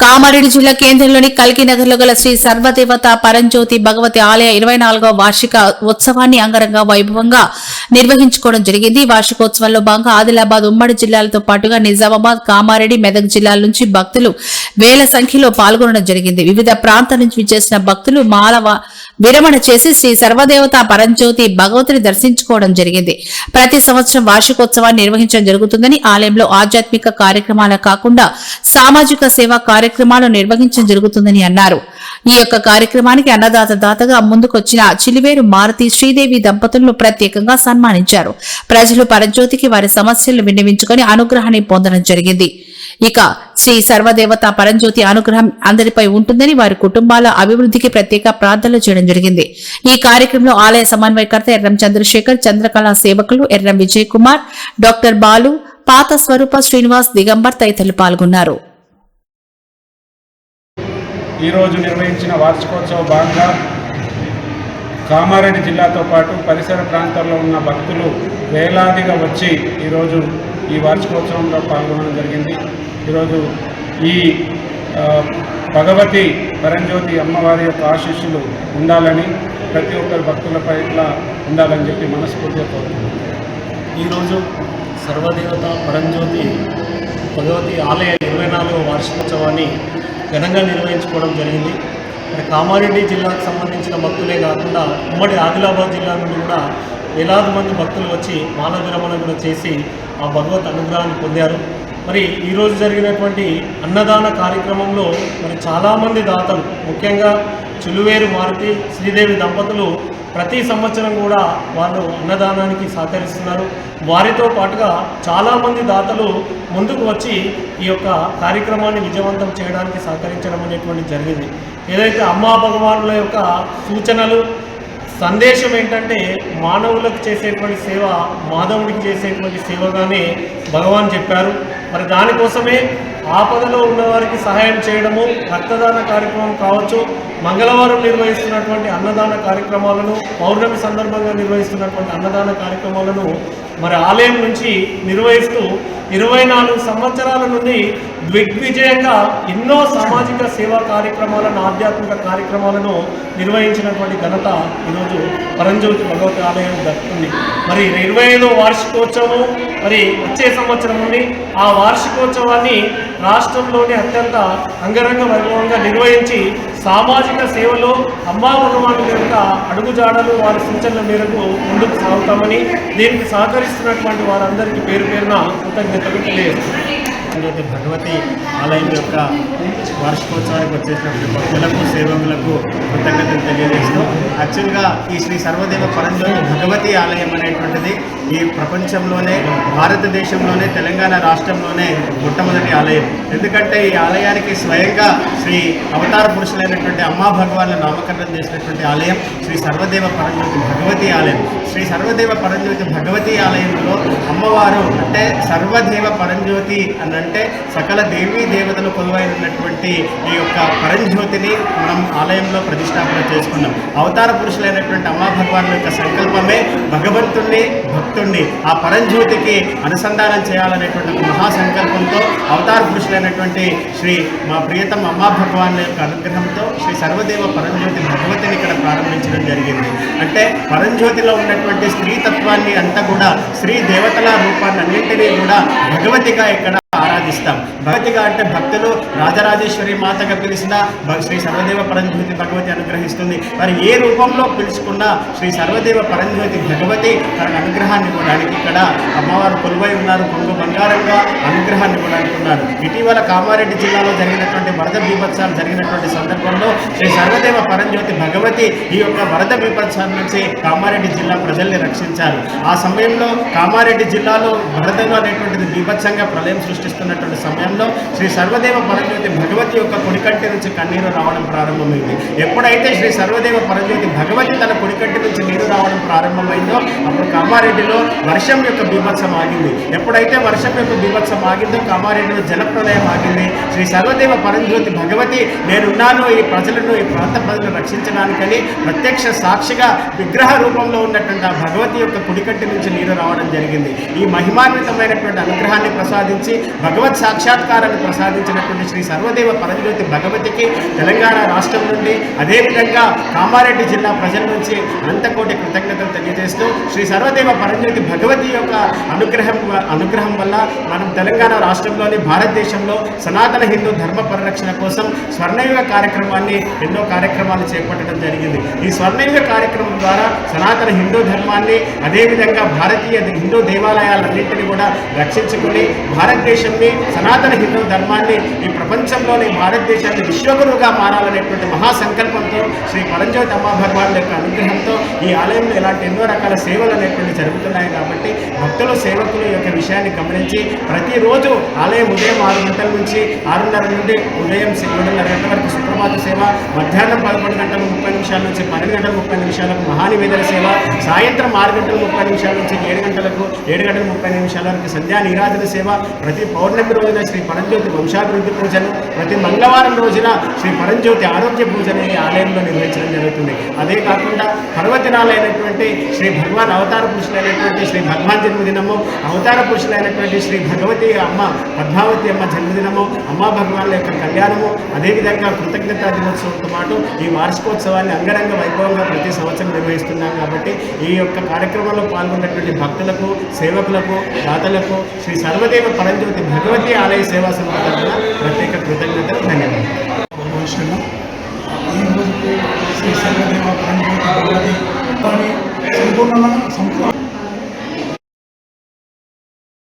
కామారెడ్డి జిల్లా కేంద్రంలోని కల్కినగర్లో గల శ్రీ సర్వదేవత పరంజ్యోతి భగవతి ఆలయ ఇరవై నాలుగవ వార్షిక ఉత్సవాన్ని అంగరంగ వైభవంగా నిర్వహించుకోవడం జరిగింది. వార్షికోత్సవంలో భాగంగా ఆదిలాబాద్ ఉమ్మడి జిల్లాలతో పాటుగా నిజామాబాద్ కామారెడ్డి మెదక్ జిల్లాల నుంచి భక్తులు వేల సంఖ్యలో పాల్గొనడం జరిగింది. వివిధ ప్రాంతాల నుంచి విచ్చేసిన భక్తులు మాలవ విరమణ చేసి శ్రీ సర్వదేవత పరంజ్యోతి భగవతిని దర్శించుకోవడం జరిగింది. ప్రతి సంవత్సరం వార్షికోత్సవాన్ని నిర్వహించడం జరుగుతుందని ఆలయంలో ఆధ్యాత్మిక కార్యక్రమాల కాకుండా సామాజిక సేవా కార్యక్రమాలు నిర్వహించడం జరుగుతుందని అన్నారు. ఈ యొక్క కార్యక్రమానికి అన్నదాత దాతగా ముందుకొచ్చిన చిలివేరు మారుతి శ్రీదేవి దంపతులను ప్రత్యేకంగా సన్మానించారు. ప్రజలు పరజ్యోతికి వారి సమస్యలను విన్నవించుకొని అనుగ్రహాన్ని పొందడం జరిగింది. ఇక శ్రీ సర్వదేవత పరంజ్యోతి అనుగ్రహం అందరిపై ఉంటుందని వారి కుటుంబాల అభివృద్ధికి ప్రత్యేక ప్రార్థనలు చేయడం జరిగింది. ఈ కార్యక్రమంలో ఆలయ సమన్వయకర్త ఎర్రం చంద్రశేఖర్ చంద్రకళా సేవకులు ఎర్రం విజయ్ కుమార్ డాక్టర్ బాలు పాత స్వరూప శ్రీనివాస్ దిగంబర్ తదితరులు పాల్గొన్నారు. ఈరోజు నిర్వహించిన వార్షికోత్సవ భాగంగా కామారెడ్డి జిల్లాతో పాటు పరిసర ప్రాంతాల్లో ఉన్న భక్తులు వేలాదిగా వచ్చి ఈరోజు ఈ వార్షికోత్సవంలో పాల్గొనడం జరిగింది. ఈరోజు ఈ భగవతి పరంజ్యోతి అమ్మవారి యొక్క ఆశీస్సులు ఉండాలని ప్రతి ఒక్కరు భక్తుల పట్ల ఉండాలని చెప్పి మనస్ఫూర్తిగా కోరుతున్నాను. ఈరోజు సర్వదేవత పరంజ్యోతి భగవతి ఆలయ ఇరవై నాలుగవ వార్షికోత్సవాన్ని ఘనంగా నిర్వహించుకోవడం జరిగింది. మరి కామారెడ్డి జిల్లాకు సంబంధించిన భక్తులే కాకుండా ఉమ్మడి ఆదిలాబాద్ జిల్లా నుండి కూడా వేలాది మంది భక్తులు వచ్చి మాల విరమణ కూడా చేసి ఆ భగవత్ అనుగ్రహాన్ని పొందారు. మరి ఈరోజు జరిగినటువంటి అన్నదాన కార్యక్రమంలో మరి చాలామంది దాతలు ముఖ్యంగా చులువేరు మారుతి శ్రీదేవి దంపతులు ప్రతి సంవత్సరం కూడా వాళ్ళు అన్నదానానికి సహకరిస్తున్నారు. వారితో పాటుగా చాలామంది దాతలు ముందుకు వచ్చి ఈ యొక్క కార్యక్రమాన్ని విజయవంతం చేయడానికి సహకరించడం అనేటువంటి జరిగింది. ఏదైతే అమ్మా భగవానుల యొక్క సూచనలు సందేశం ఏంటంటే మానవులకు చేసేటువంటి సేవ మాధవుడికి చేసేటువంటి సేవగానే భగవాన్ చెప్పారు. మరి దానికోసమే ఆపదలో ఉన్నవారికి సహాయం చేయడము రక్తదాన కార్యక్రమం కావచ్చు మంగళవారం నిర్వహిస్తున్నటువంటి అన్నదాన కార్యక్రమాలను పౌర్ణమి సందర్భంగా నిర్వహిస్తున్నటువంటి అన్నదాన కార్యక్రమాలను మరి ఆలయం నుంచి నిర్వహిస్తూ ఇరవై నాలుగు సంవత్సరాల నుండి దిగ్విజయంగా ఎన్నో సామాజిక సేవా కార్యక్రమాలను ఆధ్యాత్మిక కార్యక్రమాలను నిర్వహించినటువంటి ఘనత ఈరోజు పరంజ్యోతి భగవతి ఆలయం దక్కుతుంది మరి ఇరవై ఐదో వార్షికోత్సవం మరి వచ్చే సంవత్సరం నుండి ఆ వార్షికోత్సవాన్ని రాష్ట్రంలోని అత్యంత అంగరంగ వైభవంగా నిర్వహించి సామాజిక సేవలో అమ్మా భగవానుల యొక్క అడుగుజాడలు వారి సూచనల మేరకు ముందుకు సాగుతామని దీనికి సహకరిస్తున్నటువంటి వారందరికీ పేరు పేరున కృతజ్ఞతలు తెలియజేస్తున్నాను. జ్యోతి భగవతి ఆలయం యొక్క వార్షికోత్సవానికి వచ్చేసినప్పుడు భక్తులకు సేవకులకు కృతజ్ఞతలు తెలియజేస్తూ యాక్చువల్గా ఈ శ్రీ సర్వదేవ పరంజోని భగవతి ఆలయం అనేటువంటిది ఈ ప్రపంచంలోనే భారతదేశంలోనే తెలంగాణ రాష్ట్రంలోనే మొట్టమొదటి ఆలయం. ఎందుకంటే ఈ ఆలయానికి స్వయంగా శ్రీ అవతార పురుషులైనటువంటి అమ్మా భగవాన్ల నామకరణం చేసినటువంటి ఆలయం శ్రీ సర్వదేవ పరంజ్యోతి భగవతి ఆలయం. శ్రీ సర్వదేవ పరంజ్యోతి భగవతి ఆలయంలో అమ్మవారు అంటే సర్వదేవ పరంజ్యోతి అని అంటే సకల దేవీ దేవతలు కొలువైనటువంటి ఈ యొక్క పరంజ్యోతిని మనం ఆలయంలో ప్రతిష్టాపన చేసుకున్నాం. అవతార పురుషులైనటువంటి అమ్మా భగవాన్ యొక్క సంకల్పమే భగవంతుణ్ణి భక్తుణ్ణి ఆ పరంజ్యోతికి అనుసంధానం చేయాలనేటువంటి మహా మహాసంకల్పంతో అవతార పురుషులైనటువంటి శ్రీ మా ప్రియతం అమ్మా భగవాన్ యొక్క అనుగ్రహంతో శ్రీ సర్వదేవ పరంజ్యోతి భగవతిని ఇక్కడ ప్రారంభించడం జరిగింది. అంటే పరంజ్యోతిలో ఉన్నటువంటి స్త్రీ తత్వాన్ని అంతా కూడా స్త్రీ దేవతల రూపాన్ని అన్నింటినీ కూడా భగవతిగా ఇక్కడ ఆరాధిస్తారు. భగవతిగా అంటే భక్తులు రాజరాజేశ్వరి మాతగా పిలిచిన శ్రీ సర్వదేవ పరంజ్యోతి భగవతి అనుగ్రహిస్తుంది. మరి ఏ రూపంలో పిలుచుకున్నా శ్రీ సర్వదేవ పరంజ్యోతి భగవతి తన అనుగ్రహాన్ని ఇవ్వడానికి ఇక్కడ అమ్మవారు కొలువై ఉన్నారు. కొంగు బంగారంగా అనుగ్రహాన్ని ఇవ్వడానికి ఉన్నారు. ఇటీవల కామారెడ్డి జిల్లాలో జరిగినటువంటి వరద బీభత్సాలు జరిగినటువంటి సందర్భంలో శ్రీ సర్వదేవ పరంజ్యోతి భగవతి ఈ యొక్క వరద బీభత్సాల నుంచి కామారెడ్డి జిల్లా ప్రజల్ని రక్షించారు. ఆ సమయంలో కామారెడ్డి జిల్లాలో వరదలు అనేటువంటిది బీభత్సంగా ప్రళయం సృష్టిస్తున్నటువంటి సమయంలో శ్రీ సర్వదేవ పరజ్యోతి భగవతి యొక్క కుడికంటి నుంచి కన్నీరు రావడం ప్రారంభమైంది. ఎప్పుడైతే శ్రీ సర్వదేవ పరజ్యోతి భగవతి తన కుడికంటి నుంచి నీరు రావడం ప్రారంభమైందో అప్పుడు కామారెడ్డిలో వర్షం యొక్క బీభత్సం ఆగింది. ఎప్పుడైతే వర్షం యొక్క బీభత్సం ఆగిందో కామారెడ్డిలో జలప్రలయం ఆగింది. శ్రీ సర్వదేవ పరంజ్యోతి భగవతి నేనున్నాను ఈ ప్రజలను ఈ ప్రాంత ప్రజలను రక్షించడానికని ప్రత్యక్ష సాక్షిగా విగ్రహ రూపంలో ఉన్నటువంటి ఆ భగవతి యొక్క కుడికట్టి నుంచి నీరు రావడం జరిగింది. ఈ మహిమాన్వితమైనటువంటి అనుగ్రహాన్ని ప్రసాదించి భగవత్ సాక్షాత్కారాన్ని ప్రసాదించినటువంటి శ్రీ సర్వదేవ పరంజ్యోతి భగవతికి తెలంగాణ రాష్ట్రం నుండి అదేవిధంగా కామారెడ్డి జిల్లా ప్రజల నుంచి అనంతకోటి కృతజ్ఞతలు తెలియజేస్తూ శ్రీ సర్వదేవ పరంజ్యోతి భగవతి యొక్క అనుగ్రహం అనుగ్రహం వల్ల మనం తెలంగాణ రాష్ట్రంలోని భారతదేశంలో సనాతన హిందూ ధర్మ పరిరక్షణ కోసం స్వర్ణయుగ కార్యక్రమాన్ని ఎన్నో కార్యక్రమాలు చేపట్టడం జరిగింది. ఈ స్వర్ణయుగ కార్యక్రమం ద్వారా సనాతన హిందూ ధర్మాన్ని అదేవిధంగా భారతీయ హిందూ దేవాలయాలన్నింటినీ కూడా రక్షించుకుని భారతదేశాన్ని సనాతన హిందూ ధర్మాన్ని ఈ ప్రపంచంలోని భారతదేశాన్ని విశ్వగురువుగా మారాలనేటువంటి మహాసంకల్పంతో శ్రీ పరంజ్యోతి అమ్మ భగవాన్ యొక్క అనుగ్రహంతో ఈ ఆలయంలో ఇలాంటి ఎన్నో రకాల సేవలు అనేటువంటి జరుగుతున్నాయి కాబట్టి భక్తులు సేవకులు ఈ యొక్క విషయాన్ని గమనించి ప్రతిరోజు ఆలయం ఉదయం ఆరు గంటల నుంచి ఆరున్నర నుండి ఉదయం ఏడున్నర గంటల వరకు సుప్రభాత సేవ మధ్యాహ్నం పదకొండు గంటల ముప్పై నిమిషాల నుంచి పన్నెండు గంటల ముప్పై నిమిషాలకు మహానివేదన సేవ సాయంత్రం ఆరు గంటల ముప్పై నిమిషాల నుంచి ఏడు గంటలకు ఏడు గంటల ముప్పై నిమిషాల వరకు సంధ్యా నీరాజన సేవ ప్రతి పౌర్ణమి రోజున శ్రీ పరంజ్యోతి వంశాభివృద్ధి పూజను ప్రతి మంగళవారం రోజున శ్రీ పరంజ్యోతి ఆరోగ్య పూజ ఈ ఆలయంలో నిర్వహించడం జరుగుతుంది. అదే కాకుండా పర్వదినాలైనటువంటి శ్రీ భగవాన్ అవతార పురుషులైనటువంటి శ్రీ భగవాన్ జన్మదినము అవతార పురుషులైనటువంటి శ్రీ భగవతి అమ్మ పద్మావతి అమ్మ జన్మదినము అమ్మ భగవాన్ల యొక్క కళ్యాణము అదేవిధంగా కృతజ్ఞతా దినోత్సవంతో పాటు ఈ వార్షికోత్సవాన్ని అంగరంగ వైభవంగా ప్రతి సంవత్సరం నిర్వహిస్తున్నాం కాబట్టి ఈ యొక్క కార్యక్రమంలో పాల్గొన్నటువంటి భక్తులకు సేవకులకు దాతలకు శ్రీ సర్వదేవ పరంజ్యోతి భగవతి ఆలయ సేవా సంస్థ తరఫున ప్రత్యేక కృతజ్ఞతలు ధన్యవాదాలు. ఈరోజు శ్రీ సర్వదేవ పరంజ్యోతి భగవతి సంపూర్ణ సంపూర్ణ